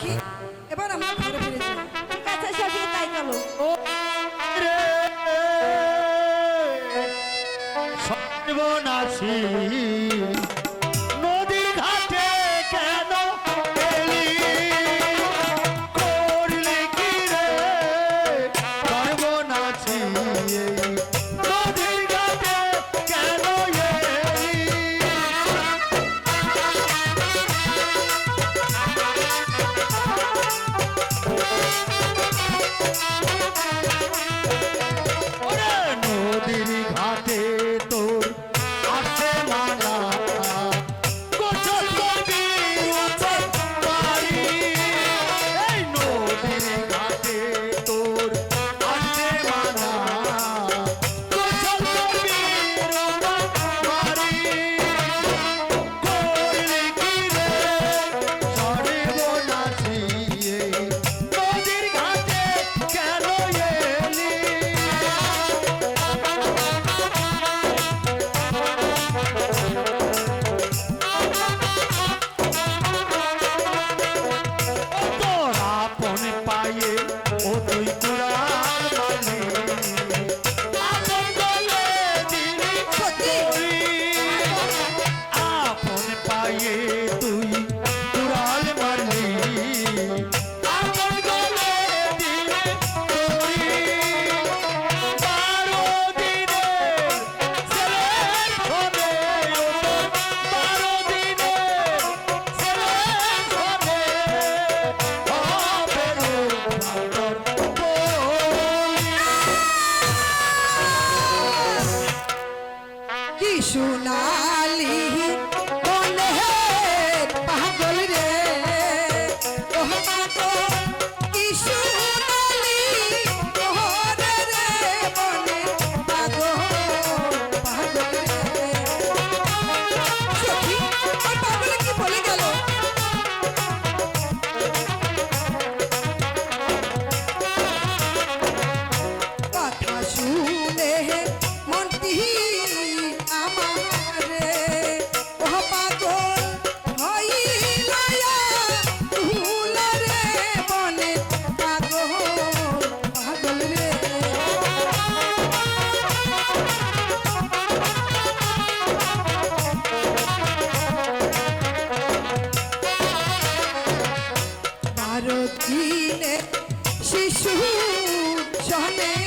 সখী এবার আমরা ঘরে ফিরে যাই। ঠিক আছে সখী তাই চলো সর্বনাশী। তোরা डाली জনে